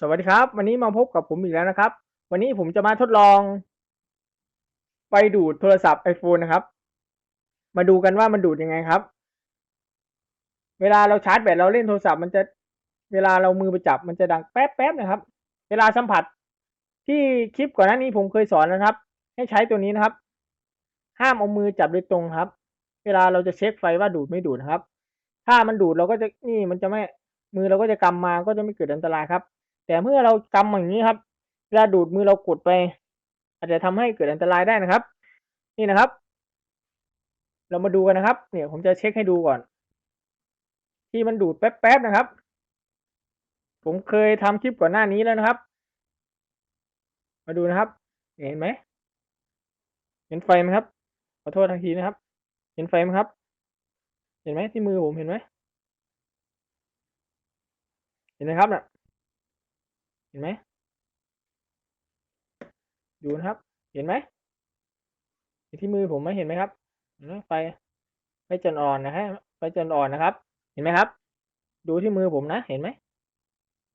สวัสดีครับ วันนี้มาพบกับผมอีกแล้วนะครับ วันนี้ผมจะมาทดลองไฟดูดโทรศัพท์ iPhone นะครับ มาดูกันว่ามันดูดยังไงครับ เวลาเราชาร์จแบตเราเล่นโทรศัพท์มันจะเวลาเรามือไปจับมันจะดังแป๊บแป๊บนะครับ เวลาสัมผัส ที่คลิปก่อนหน้านี้ผมเคยสอนนะครับ ให้ใช้ตัวนี้นะครับ ห้ามเอามือจับโดยตรงครับ เวลาเราจะเช็คไฟว่าดูดไม่ดูดนะครับ ถ้ามันดูดเราก็จะนี่มันจะไม่มือเราก็จะกำมาก็จะไม่เกิดอันตรายครับ แต่เมื่อเรากำอย่างนี้ครับเวลาดูดมือเรากดไป อาจจะทำให้เกิดอันตรายได้นะครับ นี่นะครับ เรามาดูกันนะครับ เนี่ยผมจะเช็คให้ดูก่อน ที่มันดูดแป๊บๆนะครับ ผมเคยทำคลิปก่อนหน้านี้แล้วนะครับ มาดูนะครับ เห็นไหมเห็นไฟไหมครับขอโทษทันทีนะครับ เห็นไฟไหมครับ เห็นไหมที่มือผมเห็นไหมเห็นไหมครับน่ะ เห็นไหมดูนะครับ เห็นไหมเห็นที่มือผมไหมเห็นไหมครับไหมไฟไฟจนอ่อนนะฮะไฟจนอ่อนนะครับ เห็นไหมครับ ดูที่มือผมนะ เห็นไหม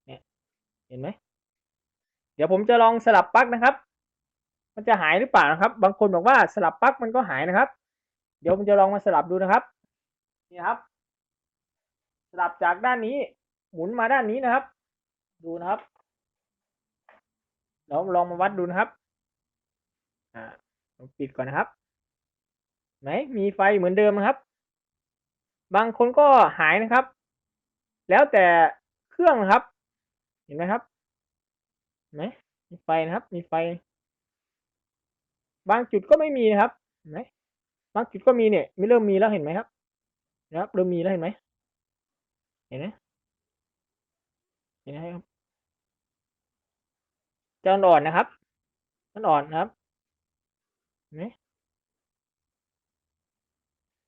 เนี่ยเห็นไหมเดี๋ยวผมจะลองสลับปลั๊กนะครับ มันจะหายหรือเปล่านะครับ บางคนบอกว่าสลับปลั๊กมันก็หายนะครับ เดี๋ยวผมจะลองมาสลับดูนะครับ นี่ครับ สลับจากด้านนี้ หมุนมาด้านนี้นะครับ ดูนะครับ เราลองมาวัดดูนะครับ อ่าผมปิดก่อนนะครับไหนมีไฟเหมือนเดิมนะครับ บางคนก็หายนะครับ แล้วแต่เครื่องนะครับ เห็นไหมครับไหมมีไฟนะครับ มีไฟ บางจุดก็ไม่มีนะครับไหมบางจุดก็มีเนี่ยไม่เริ่มมีแล้วเห็นไหมครับนะครับเริ่มมีแล้วเห็นไหมเห็นไหมเห็นไหมครับ จะอ่อนนะครับ มันอ่อนนะครับเห็นไหม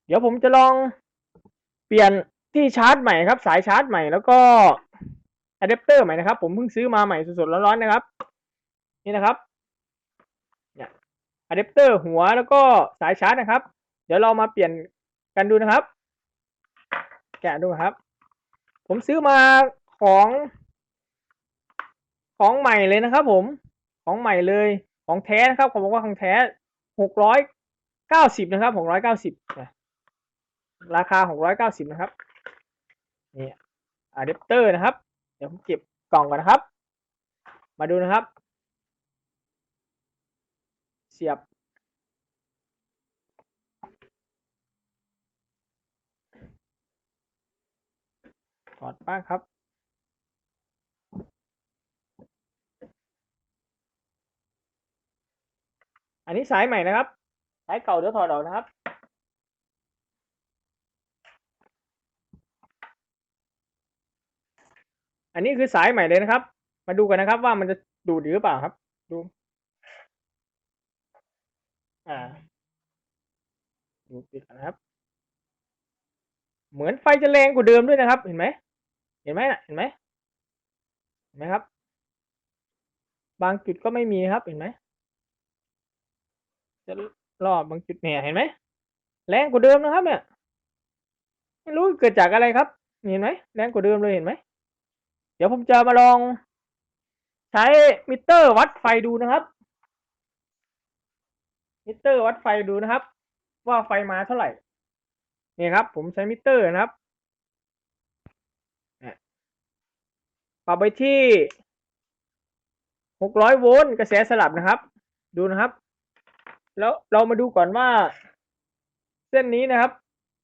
เดี๋ยวผมจะลองเปลี่ยนที่ชาร์จใหม่ครับ สายชาร์จใหม่แล้วก็อะแดปเตอร์ใหม่นะครับ ผมเพิ่งซื้อมาใหม่สดๆร้อนๆนะครับ นี่นะครับเนี่ยอะแดปเตอร์หัวแล้วก็สายชาร์จนะครับ เดี๋ยวเรามาเปลี่ยนกันดูนะครับ แกะดูครับ ผมซื้อมาของ ของใหม่เลยนะครับ ผม ของใหม่เลย ของแท้นะครับเขาบอกว่าของแท้หกร้อยเก้าสิบนะครับหกร้อยเก้าสิบราคาหกร้อยเก้าสิบนะครับนี่อะแดปเตอร์นะครับ เดี๋ยวผมเก็บกล่องก่อนนะครับ มาดูนะครับ เสียบ ถอดบ้าครับ อันนี้สายใหม่นะครับ สายเก่าเดี๋ยวถอดออกนะครับ อันนี้คือสายใหม่เลยนะครับ มาดูกันนะครับว่ามันจะดูดหรือเปล่าครับ ดู อ่า ดูปิดนะครับ เหมือนไฟจะแรงกว่าเดิมด้วยนะครับ เห็นไหม เห็นไหมน่ะเห็นไหมเห็นไหมครับ บางจุดก็ไม่มีครับ เห็นไหม จะรอบบางจุดเนี่ยเห็นไหมแรงกว่าเดิมนะครับ เนี่ย ไม่รู้เกิดจากอะไรครับ เห็นไหมแรงกว่าเดิมเลยเห็นไหมเดี๋ยวผมจะมาลอง ใช้มิเตอร์วัดไฟดูนะครับ มิเตอร์วัดไฟดูนะครับ ว่าไฟมาเท่าไหร่นี่ครับ ผมใช้มิเตอร์นะครับปรับไปที่หกร้อยโวลต์กระแสสลับนะครับ ดูนะครับ แล้วเรามาดูก่อนว่า เส้นนี้นะครับ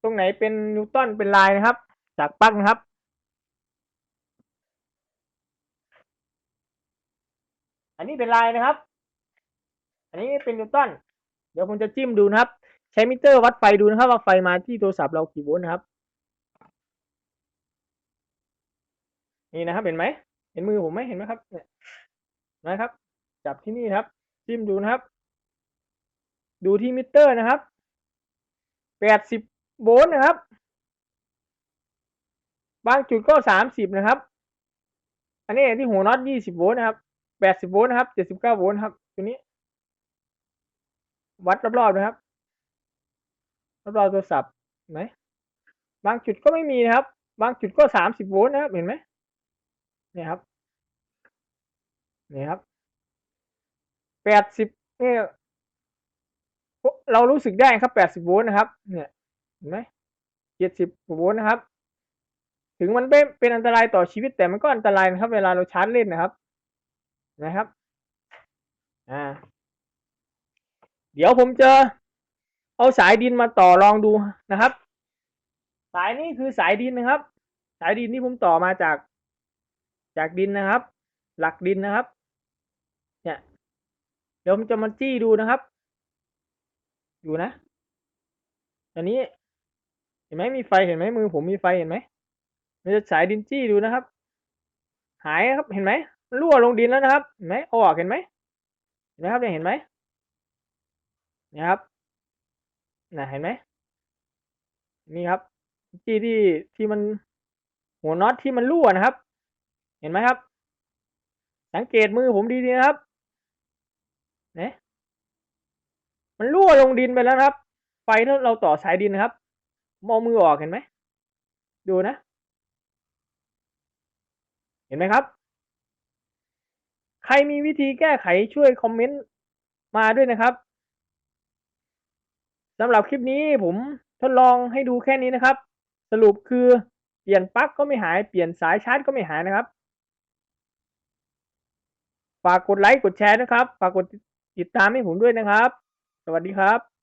ตรงไหนเป็นนิวตันเป็นลายนะครับ จากปลั๊กนะครับ อันนี้เป็นลายนะครับ อันนี้เป็นนิวตันเดี๋ยวผมจะจิ้มดูนะครับ ใช้มิเตอร์วัดไฟดูนะครับ ว่าไฟมาที่โทรศัพท์เรากี่โวลต์นะครับ นี่นะครับเห็นไหมเห็นมือผมไหมเห็นไหมครับเนี่ยนะครับ จับที่นี่ครับ จิ้มดูนะครับ ดูที่มิเตอร์นะครับแปดสิบโวลต์นะครับ บางจุดก็สามสิบนะครับ อันนี้ที่หัวน็อตยี่สิบโวลต์นะครับแปดสิบโวลต์นะครับเจ็ดสิบเก้าโวลต์ครับตัวนี้ วัดรอบๆนะครับรอบๆโทรศัพท์เห็นไหมบางจุดก็ไม่มีนะครับ บางจุดก็สามสิบโวลต์นะครับเห็นไหมเนี่ยครับนี่ครับแปดสิบเนี่ย เรารู้สึกได้ครับแปดสิบโวลต์นะครับ เนี่ยเห็นไหมเจ็ดสิบโวลต์นะครับ ถึงมันเป็นเป็นอันตรายต่อชีวิตแต่มันก็อันตรายนะครับ เวลาเราชาร์จเล่นนะครับ นะครับ อ่า เดี๋ยวผมจะเอาสายดินมาต่อลองดูนะครับ สายนี้คือสายดินนะครับ สายดินที่ผมต่อมาจาก จากดินนะครับ หลักดินนะครับ เนี่ยเดี๋ยวผมจะมาจี้ดูนะครับ อยู่นะอันนี้ เห็นไหมมีไฟเห็นไหมมือผมมีไฟเห็นไหมมันจะสายดินจี้ดูนะครับ หายครับเห็นไหมรั่วลงดินแล้วนะครับเห็นไหมออกเห็นไหมเห็นไหมครับเนี่ยเห็นไหมนี่ครับนะเห็นไหมนี่ครับจี้ที่ที่มันหัวน็อตที่มันรั่วนะครับ เห็นไหมครับ สังเกตมือผมดีๆนะครับเนี่ย มันรั่วลงดินไปแล้วครับ ไฟถ้าเราต่อสายดินนะครับ มองมือออกเห็นไหม ดูนะ เห็นไหมครับ ใครมีวิธีแก้ไขช่วยคอมเมนต์มาด้วยนะครับสำหรับคลิปนี้ผมทดลองให้ดูแค่นี้นะครับ สรุปคือเปลี่ยนปลั๊กก็ไม่หายเปลี่ยนสายชาร์จก็ไม่หายนะครับ ฝากกดไลค์กดแชร์นะครับ ฝากกดติดตามให้ผมด้วยนะครับ สวัสดีครับ